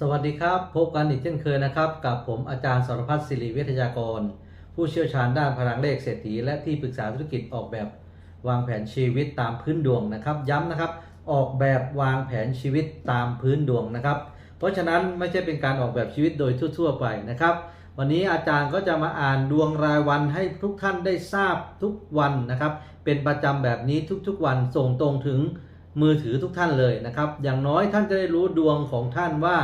สวัสดีครับ พบกันอีกเช่นเคยนะครับ กับผมอาจารย์สรพัฒน์ศิริวิทยากร ผู้เชี่ยวชาญด้านพลังเลขเศรษฐี และที่ปรึกษาธุรกิจออกแบบวางแผนชีวิตตามพื้นดวงนะครับ ย้ำนะครับ ออกแบบวางแผนชีวิตตามพื้นดวงนะครับ เพราะฉะนั้นไม่ใช่เป็นการออกแบบชีวิตโดยทั่ว ๆ ไปนะครับ วันนี้อาจารย์ก็จะมาอ่านดวงรายวันให้ทุกท่านได้ทราบทุกวันนะครับ เป็นประจำแบบนี้ทุกๆวันส่งตรงถึง มือถือทุกท่านเลยนะครับ อย่างน้อยท่านจะได้รู้ดวงของท่านว่า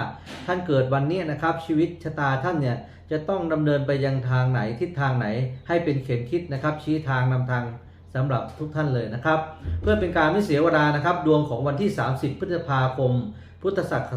ท่านเกิดวันนี้นะครับ ชีวิตชะตาท่านเนี่ยจะต้องดำเนินไปยังทางไหนทิศทางไหน ให้เป็นเข็มทิศนะครับ ชี้ทางนำทางสำหรับทุกท่านเลยนะครับ เพื่อเป็นการไม่เสียเวลานะครับ ดวงของวันที่ 30 พฤษภาคม พุทธศักราช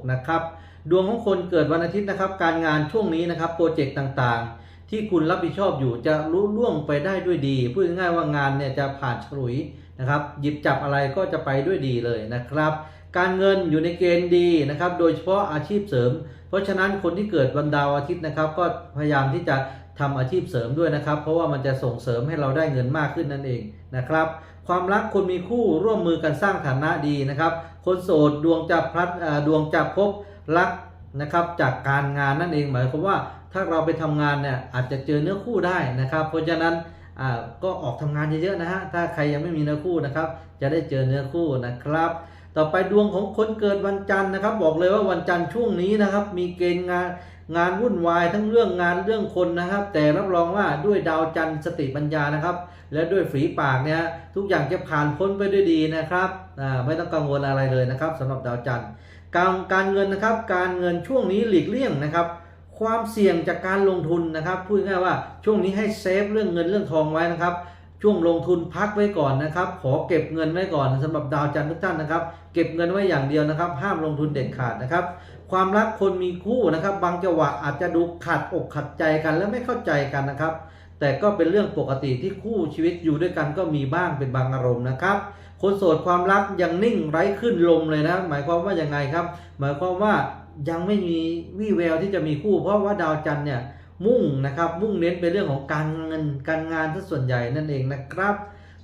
2566 นะครับ ดวงของคนเกิดวันอาทิตย์นะครับ การงานช่วงนี้นะครับโปรเจกต์ต่างๆ ที่คุณรับผิดชอบอยู่จะรู้ล่วงไปได้ด้วยดีพูดง่ายๆว่างานเนี่ยจะผ่านฉลุย นะครับ หยิบจับอะไรก็จะไปด้วยดีเลยนะครับ การเงินอยู่ในเกณฑ์ดีนะครับ โดยเฉพาะอาชีพเสริม เพราะฉะนั้นคนที่เกิดวันดาวอาทิตย์นะครับ ก็พยายามที่จะทำอาชีพเสริมด้วยนะครับ เพราะว่ามันจะส่งเสริมให้เราได้เงินมากขึ้นนั่นเองนะครับ ความรักคนมีคู่ร่วมมือกันสร้างฐานะดีนะครับ คนโสดดวงจะพลัดดวงจะพบรักนะครับจากการงานนั่นเองหมายความว่าถ้าเราไปทำงานเนี่ยอาจจะเจอเนื้อคู่ได้นะครับ เพราะฉะนั้น ก็ออกทำงานเยอะๆนะฮะ ถ้าใครยังไม่มีเนื้อคู่นะครับ จะได้เจอเนื้อคู่นะครับ ต่อไปดวงของคนเกิดวันจันทร์นะครับ บอกเลยว่าวันจันทร์ช่วงนี้นะครับ มีเกณฑ์งานงานวุ่นวายทั้งเรื่องงานเรื่องคนนะครับ แต่รับรองว่าด้วยดาวจันทร์สติปัญญานะครับ และด้วยฝีปากเนี่ยทุกอย่างจะผ่านพ้นไปด้วยดีนะครับไม่ต้องกังวลอะไรเลยนะครับสำหรับดาวจันทร์การการเงินนะครับ การเงินช่วงนี้หลีกเลี่ยงนะครับ ความเสี่ยงจากการลงทุนนะครับพูดง่ายว่าช่วงนี้ให้เซฟเรื่องเงินเรื่องทองไว้นะครับ ช่วงลงทุนพักไว้ก่อนนะครับ ขอเก็บเงินไว้ก่อนสำหรับดาวจันทร์ทุกท่านนะครับ เก็บเงินไว้อย่างเดียวนะครับ ห้ามลงทุนเด็ดขาดนะครับ ความรักคนมีคู่นะครับ บางจังหวะอาจจะดูขัดอกขัดใจกันและไม่เข้าใจกันนะครับ แต่ก็เป็นเรื่องปกติที่คู่ชีวิตอยู่ด้วยกันก็มีบ้างเป็นบางอารมณ์นะครับคนโสดความรักยังนิ่งไร้ขึ้นลมเลยนะ หมายความว่ายังไงครับ หมายความว่า ยังไม่มีวี่แววที่จะมีคู่ เพราะว่าดาวจันทร์เนี่ยมุ่งนะครับมุ่งเน้นไปเรื่องของการเงินการงานซะส่วนใหญ่นั่นเองนะครับ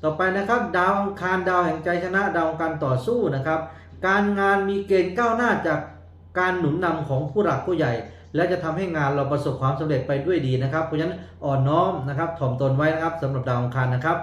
ต่อไปนะครับ ดาวอังคารดาวแห่งใจชนะดาวของการต่อสู้นะครับ การงานมีเกณฑ์ก้าวหน้าจากการหนุนนำของผู้หลักผู้ใหญ่ และจะทำให้งานเราประสบความสำเร็จไปด้วยดีนะครับ เพราะฉะนั้นอ่อนน้อมนะครับถ่อมตนไว้นะครับสำหรับดาวอังคารนะครับ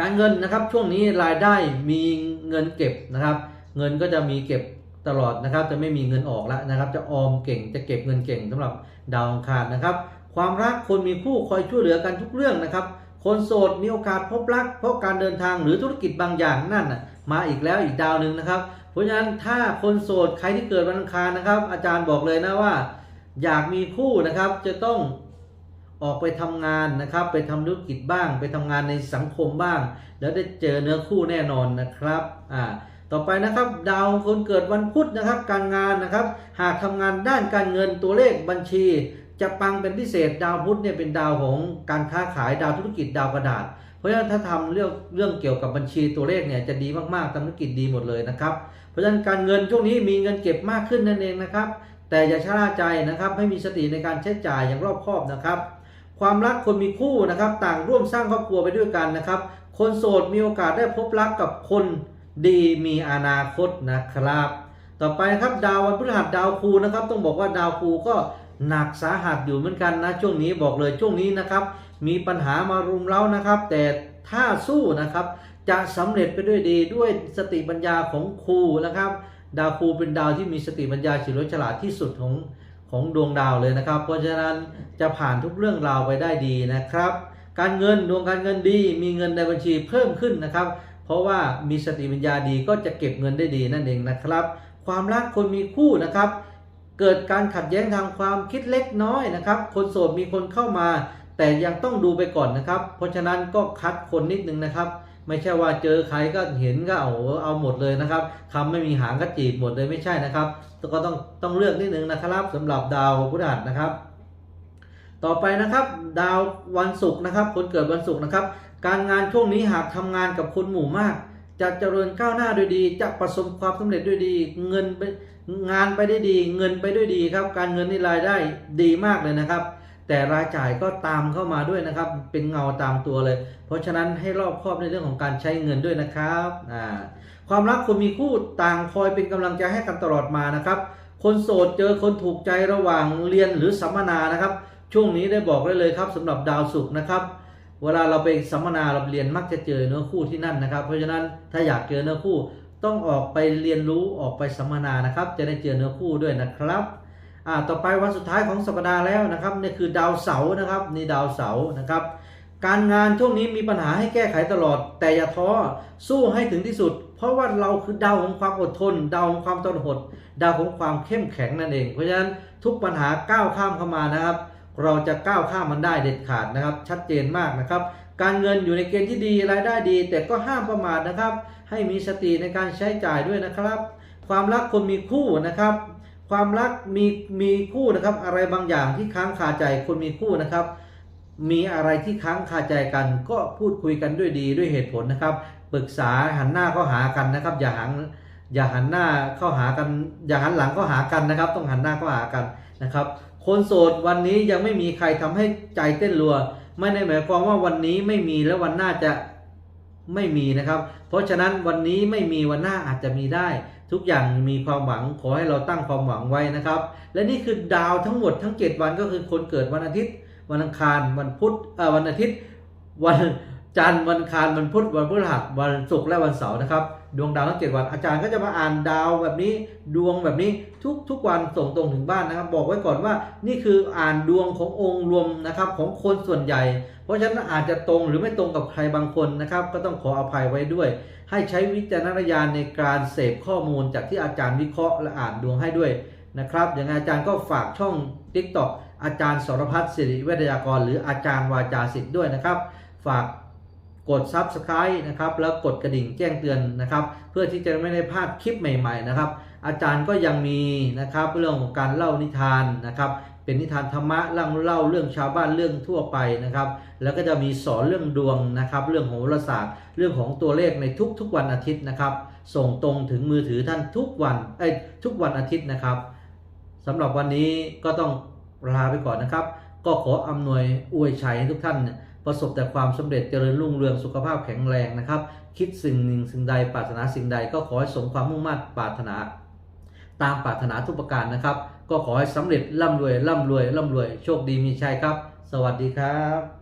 การเงินนะครับช่วงนี้รายได้มีเงินเก็บนะครับ เงินก็จะมีเก็บ ตลอดนะครับจะไม่มีเงินออกแล้วนะครับ จะออมเก่งจะเก็บเงินเก่งสำหรับดาวอังคารนะครับ ความรักคนมีคู่คอยช่วยเหลือกันทุกเรื่องนะครับ คนโสดมีโอกาสพบรัก เพราะการเดินทางหรือธุรกิจบางอย่างนั่นมาอีกแล้วอีกดาวหนึ่งนะครับ เพราะฉะนั้นถ้าคนโสดใครที่เกิดวันอังคารนะครับ อาจารย์บอกเลยนะว่า อยากมีคู่นะครับจะต้องออกไปทำงานนะครับ ไปทำธุรกิจบ้าง ไปทำงานในสังคมบ้าง แล้วได้เจอเนื้อคู่แน่นอนนะครับอ่า ต่อไปนะครับ ดาวคนเกิดวันพุธนะครับ การงานนะครับ หากทำงานด้านการเงินตัวเลขบัญชี จะปังเป็นพิเศษดาวพุธเนี่ยเป็นดาวของการค้าขายดาวธุรกิจดาวกระดาษ เพราะฉะนั้นถ้าทำเรื่องเรื่องเกี่ยวกับบัญชีตัวเลขเนี่ยจะดีมากๆทำธุรกิจดีหมดเลยนะครับ เพราะฉะนั้นการเงินช่วงนี้มีเงินเก็บมากขึ้นนั่นเองนะครับ แต่อย่าชะล่าใจนะครับให้มีสติในการใช้จ่ายอย่างรอบคอบนะครับ ความรักคนมีคู่นะครับ ต่างร่วมสร้างครอบครัวไปด้วยกันนะครับ คนโสดมีโอกาสได้พบรักกับคน ดีมีอนาคตนะครับ ต่อไปครับดาววันพฤหัสดาวครูนะครับ ต้องบอกว่าดาวครูก็หนักสาหัสอยู่เหมือนกันนะช่วงนี้บอกเลยช่วงนี้นะครับ มีปัญหามารุมเร้านะครับ แต่ถ้าสู้นะครับ จะสำเร็จไปด้วยดีด้วยสติปัญญาของครูนะครับ ดาวครูเป็นดาวที่มีสติปัญญาเฉลียวฉลาดที่สุดของของดวงดาวเลยนะครับ เพราะฉะนั้นจะผ่านทุกเรื่องราวไปได้ดีนะครับ การเงินดวงการเงินดี มีเงินในบัญชีเพิ่มขึ้นนะครับ เพราะว่ามีสติปัญญาดีก็จะเก็บเงินได้ดีนั่นเองนะครับ ความรักคนมีคู่นะครับ เกิดการขัดแย้งทางความคิดเล็กน้อยนะครับ คนโสดมีคนเข้ามา แต่ยังต้องดูไปก่อนนะครับ เพราะฉะนั้นก็คัดคนนิดนึงนะครับ ไม่ใช่ว่าเจอใครก็เห็นก็เอาเอาหมดเลยนะครับคำไม่มีหางก็จีบหมดเลยไม่ใช่นะครับก็ต้องต้องเลือกนิดนึงนะครับสำหรับดาวพุธหัสนะครับต่อไปนะครับดาววันศุกร์นะครับ คนเกิดวันศุกร์นะครับ การงานช่วงนี้หากทำงานกับคนหมู่มาก จะเจริญก้าวหน้าด้วยดี จะประสบความสำเร็จด้วยดี เงินไปงานไปได้ดี เงินไปด้วยดีครับ การเงินนี่รายได้ดีมากเลยนะครับ แต่รายจ่ายก็ตามเข้ามาด้วยนะครับ เป็นเงาตามตัวเลย เพราะฉะนั้นให้รอบครอบในเรื่องของการใช้เงินด้วยนะครับอ่าความรักคนมีคู่ต่างคอยเป็นกำลังใจให้กันตลอดมานะครับ คนโสดเจอคนถูกใจระหว่างเรียนหรือสัมมนานะครับ ช่วงนี้ได้บอกได้เลยครับสำหรับดาวศุกร์นะครับ เวลาเราไปสัมมนาเราเรียนมักจะเจอเนื้อคู่ที่นั่นนะครับ เพราะฉะนั้นถ้าอยากเจอเนื้อคู่ต้องออกไปเรียนรู้ออกไปสัมมนานะครับ จะได้เจอเนื้อคู่ด้วยนะครับอ่าต่อไปวันสุดท้ายของสัปดาห์แล้วนะครับนี่คือดาวเสาร์นะครับนี่ดาวเสาร์นะครับ การงานช่วงนี้มีปัญหาให้แก้ไขตลอด แต่อย่าท้อสู้ให้ถึงที่สุด เพราะว่าเราคือดาวของความอดทน ดาวของความทนหด ดาวของความเข้มแข็งนั่นเอง เพราะฉะนั้นทุกปัญหาก้าวข้ามเข้ามานะครับ เราจะก้าวข้ามมันได้เด็ดขาดนะครับ ชัดเจนมากนะครับ การเงินอยู่ในเกณฑ์ที่ดีรายได้ดี แต่ก็ห้ามประมาทนะครับ ให้มีสติในการใช้จ่ายด้วยนะครับ ความรักคนมีคู่นะครับ ความรักมีมีคู่นะครับ อะไรบางอย่างที่ค้างคาใจคนมีคู่นะครับมีอะไรที่ค้างคาใจกันก็พูดคุยกันด้วยดีด้วยเหตุผลนะครับปรึกษาหันหน้าเข้าหากันนะครับ อย่าหันอย่าหันหน้าเข้าหากัน อย่าหันหลังเข้าหากันนะครับ ต้องหันหน้าเข้าหากันนะครับ คนโสดวันนี้ยังไม่มีใครทำให้ใจเต้นรัว ไม่ได้หมายความว่าวันนี้ไม่มีแล้ววันหน้าจะไม่มีนะครับ เพราะฉะนั้นวันนี้ไม่มีวันหน้าอาจจะมีได้ ทุกอย่างมีความหวังขอให้เราตั้งความหวังไว้นะครับ และนี่คือดาวทั้งหมดทั้ง 7 วันก็คือคนเกิดวันอาทิตย์ วันอังคารวันพุธเอ่อวันอาทิตย์ วัน จันทร์วันคารวันพุธวันพฤหัสวันศุกร์และวันเสาร์นะครับ ดวงดาวทั้งเจ็ดวันอาจารย์ก็จะมาอ่านดาวแบบนี้ดวงแบบนี้ทุกทุกวันส่งตรงถึงบ้านนะครับ บอกไว้ก่อนว่านี่คืออ่านดวงขององค์รวมนะครับของคนส่วนใหญ่ เพราะฉะนั้นอาจจะตรงหรือไม่ตรงกับใครบางคนนะครับ ก็ต้องขออภัยไว้ด้วย ให้ใช้วิจารณญาณในการเสพข้อมูลจากที่อาจารย์วิเคราะห์และอ่านดวงให้ด้วยนะครับอย่างไรอาจารย์ก็ฝากช่อง TikTok อาจารย์สรพัฒน์สิริเวทยากร หรืออาจารย์วาจาสิทธิ์ด้วยนะครับ ฝาก กด Subscribe นะครับแล้วกดกระดิ่งแจ้งเตือนนะครับเพื่อที่จะไม่ได้พลาดคลิปใหม่ๆนะครับอาจารย์ก็ยังมีนะครับเรื่องของการเล่านิทานนะครับเป็นนิทานธรรมะเล่าเล่าเรื่องชาวบ้านเรื่องทั่วไปนะครับ แล้วก็จะมีสอนเรื่องดวงนะครับ เรื่องของโหราศาสตร์ เรื่องของตัวเลขในทุกๆวันอาทิตย์นะครับ ส่งตรงถึงมือถือท่านทุกวันเอ้ทุกวันอาทิตย์นะครับสำหรับวันนี้ก็ต้องลาไปก่อนนะครับ ก็ขออำนวยอวยชัยให้ทุกท่าน ประสบแต่ความสำเร็จเจริญรุ่งเรืองสุขภาพแข็งแรงนะครับ คิดสิ่งหนึ่งสิ่งใดปรารถนาสิ่งใดก็ขอให้สมความมุ่งมั่นปรารถนา ตามปรารถนาทุกประการนะครับ ก็ขอให้สำเร็จร่ำรวยร่ำรวยร่ำรวยโชคดีมีชัยครับ สวัสดีครับ